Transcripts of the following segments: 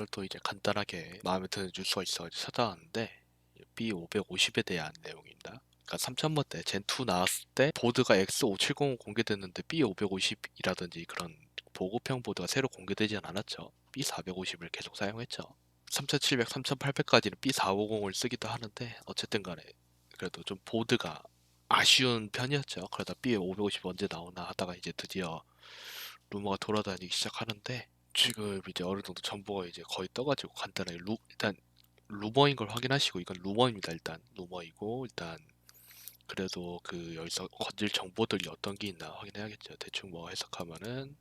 오늘 또 이제 간단하게 마음에 드는 뉴스가 있어가지고 찾아왔는데 B550에 대한 내용입니다. 그러니까 3000번대 젠2 나왔을 때 보드가 X570 공개됐는데 B550이라든지 그런 보급형 보드가 새로 공개되진 않았죠. B450을 계속 사용했죠. 3700, 3800까지는 B450을 쓰기도 하는데 어쨌든 간에 그래도 좀 보드가 아쉬운 편이었죠. 그러다 B550 언제 나오나 하다가 이제 드디어 루머가 돌아다니기 시작하는데 지금 이제 어느 정도 정보가 이제 거의 떠가지고 간단하게 루, 일단 루머인 걸 확인하시고 이건 루머입니다. 일단 루머이고 일단 그래도 그 여기서 건질 정보들이 어떤 게 있나 확인해야겠죠. 대충 뭐 해석하면은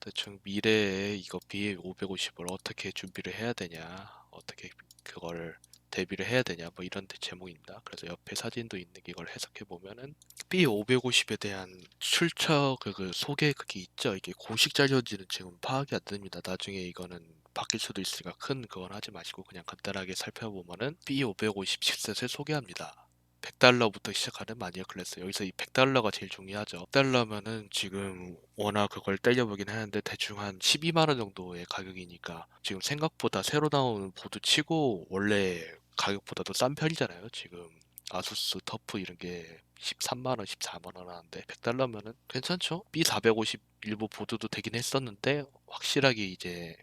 대충 미래에 이거 B550을 어떻게 준비를 해야 되냐, 어떻게 그걸 대비를 해야 되냐, 뭐 이런 데 제목입니다. 그래서 옆에 사진도 있는 게 이걸 해석해 보면은 B550에 대한 출처 그, 그 소개 그게 있죠. 이게 공식 자료인지는 지금 파악이 안 됩니다. 나중에 이거는 바뀔 수도 있으니까 큰 그건 하지 마시고 그냥 간단하게 살펴보면은 B550 칩셋을 소개합니다. 100달러부터 시작하는 마니어 클래스. 여기서 이 100달러가 제일 중요하죠. 100달러면은 지금 워낙 그걸 때려보긴 하는데 대충 한 12만 원 정도의 가격이니까 지금 생각보다 새로 나오는 보드 치고 원래 가격보다도 싼 편이잖아요. 지금 아수스 터프 이런 게 13만 원, 14만 원 하는데 100달러면은 괜찮죠? B450 일부 보드도 되긴 했었는데 확실하게 이제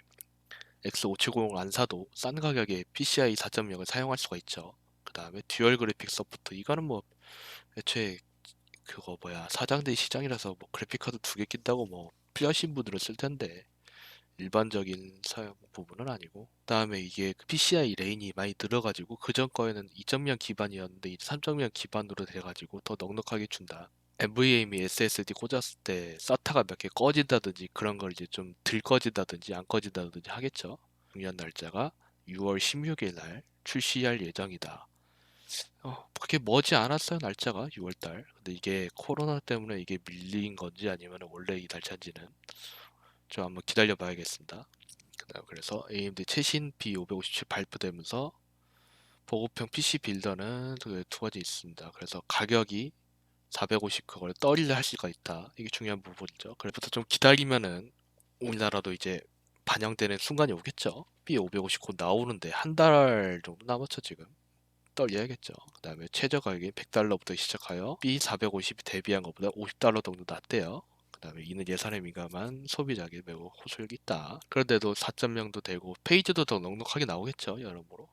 X570을 안 사도 싼 가격에 PCI 4.0을 사용할 수가 있죠. 그 다음에 듀얼 그래픽 서포트 이거는 뭐 애초에 그거 뭐야 사장된 시장이라서 뭐 그래픽 카드 두 개 낀다고 뭐 필요하신 분들은 쓸 텐데 일반적인 사용 부분은 아니고 그다음에 이게 그 PCI 레인이 많이 늘어가지고 그전 거에는 2.0 기반이었는데 이제 3.0 기반으로 돼가지고 더 넉넉하게 준다. NVMe SSD 꽂았을 때 SATA가 몇 개 꺼진다든지 그런 걸 이제 좀 덜 꺼진다든지 안 꺼진다든지 하겠죠. 중요한 날짜가 6월 16일 날 출시할 예정이다. 어, 그게 머지 않았어요, 날짜가 6월달. 근데 이게 코로나 때문에 이게 밀린 건지 아니면 원래 이 날짜인지는 좀 한번 기다려 봐야겠습니다. 그래서 AMD 최신 B557 발표되면서 보급형 PC 빌더는 그두 가지 있습니다. 그래서 가격이 450 그걸 떨이를 할 수가 있다. 이게 중요한 부분이죠. 그래부터 좀 기다리면은 우리나라도 이제 반영되는 순간이 오겠죠. B550 곧 나오는데 한 달 정도 남았죠, 지금. 떨려야겠죠. 그 다음에 최저 가격이 100달러부터 시작하여 B450이 대비한 것보다 50달러 정도 낮대요. 그 다음에 이는 예산에 민감한 소비자에게 매우 호소력이 있다. 그런데도 4.0도 되고 페이지도 더 넉넉하게 나오겠죠. 여러모로.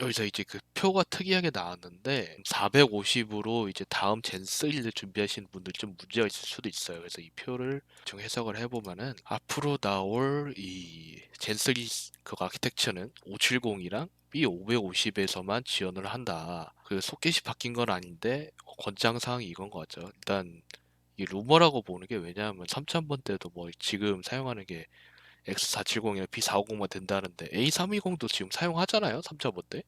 여기서 이제 그 표가 특이하게 나왔는데 450으로 이제 다음 젠 3를 준비하시는 분들 좀 문제가 있을 수도 있어요. 그래서 이 표를 좀 해석을 해보면은 앞으로 나올 이 젠 3 그 아키텍처는 570이랑 B550에서만 지원을 한다. 그 소켓이 바뀐 건 아닌데 권장 사항이 이건 것 같죠. 일단 이 루머라고 보는 게 왜냐하면 3000번 때도 뭐 지금 사용하는 게 X470이나 B450만 된다는데 A320도 지금 사용하잖아요. 3000번 때.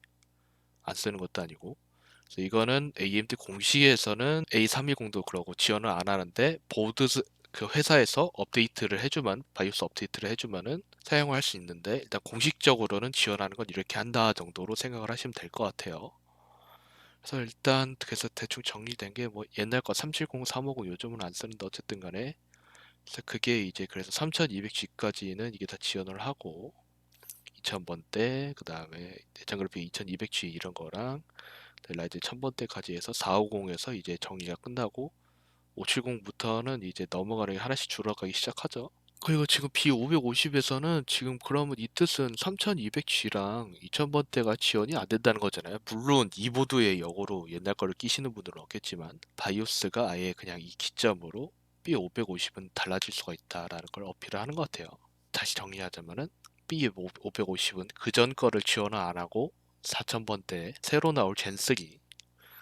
안 쓰는 것도 아니고. 그래서 이거는 AMD 공식에서는 A320도 그러고 지원을 안 하는데 보드 그 회사에서 업데이트를 해주면 바이오스 업데이트를 해주면은 사용할 수 있는데 일단 공식적으로는 지원하는 건 이렇게 한다 정도로 생각을 하시면 될 것 같아요. 그래서 일단 그래서 대충 정리된 게 뭐 옛날 거 370, 350 요즘은 안 쓰는데 어쨌든 간에 그래서 그게 이제 그래서 3200G까지는 이게 다 지원을 하고 2000번대 그 다음에 내장 그래픽 2200G 이런 거랑 라이젠 1000번대까지 해서 450에서 이제 정리가 끝나고 570부터는 이제 넘어가는 게 하나씩 줄어가기 시작하죠. 그리고 지금 B550에서는 지금 그러면 이 뜻은 3200G랑 2000번대가 지원이 안 된다는 거잖아요. 물론 이 보드에 역으로 옛날 거를 끼시는 분들은 없겠지만 바이오스가 아예 그냥 이 기점으로 B550은 달라질 수가 있다라는 걸 어필을 하는 것 같아요. 다시 정리하자면은 B550은 그전 거를 지원을 안 하고 4000번대 새로 나올 젠3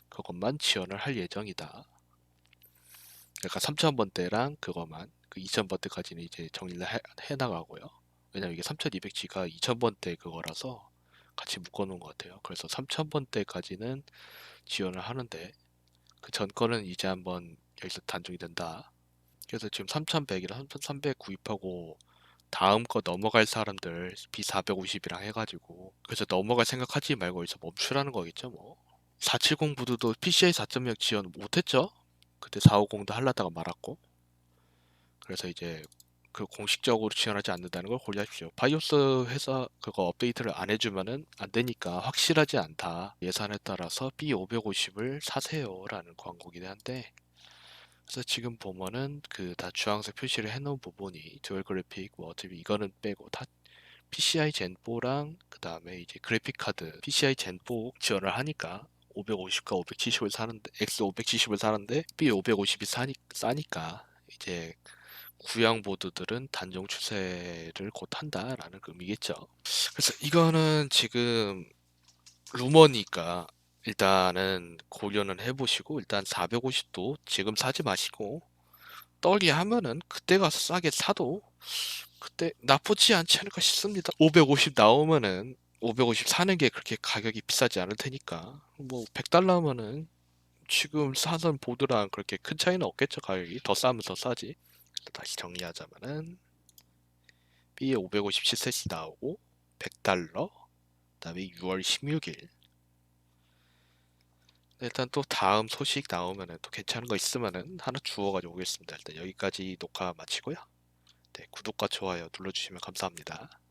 그것만 지원을 할 예정이다. 그러니까 3000번대랑 그것만 그 2000번대까지는 이제 정리를 해, 해 나가고요. 왜냐면 이게 3200G가 2000번대 그거라서 같이 묶어놓은 것 같아요. 그래서 3000번대까지는 지원을 하는데 그 전 거는 이제 한번 여기서 단종이 된다. 그래서 지금 3100이랑 3300 구입하고 다음 거 넘어갈 사람들 B450이랑 해가지고 그래서 넘어갈 생각하지 말고 여기서 멈추라는 거겠죠 뭐 470 부드도 PCI 4.0 지원 못했죠 그때 450도 하려다가 말았고 그래서 이제 그 공식적으로 지원하지 않는다는 걸 고려하십시오. 바이오스 회사 그거 업데이트를 안 해주면은 안 되니까 확실하지 않다. 예산에 따라서 B550을 사세요라는 광고긴 한데 그래서 지금 보면은 그 다 주황색 표시를 해놓은 부분이 듀얼 그래픽 뭐 어차피 이거는 빼고 다 PCI 젠4랑 그 다음에 이제 그래픽 카드 PCI 젠4 지원을 하니까 550과 570을 사는데 X 570을 사는데 B 550이 사니, 싸니까 이제 구형 보드들은 단종 추세를 곧 한다라는 의미겠죠. 그래서 이거는 지금 루머니까 일단은 고려는 해보시고 일단 450도 지금 사지 마시고 떨기 하면은 그때 가서 싸게 사도 그때 나쁘지 않지 않을까 싶습니다. 550 나오면은 550 사는 게 그렇게 가격이 비싸지 않을 테니까 뭐 100달러 면은 지금 사던 보드랑 그렇게 큰 차이는 없겠죠 가격이 더 싸면 더 싸지 다시 정리하자면은 B에 550 시셋이 나오고 100달러 그 다음에 6월 16일 일단 또 다음 소식 나오면은 또 괜찮은 거 있으면은 하나 주워가지고 오겠습니다. 일단 여기까지 녹화 마치고요. 네, 구독과 좋아요 눌러주시면 감사합니다.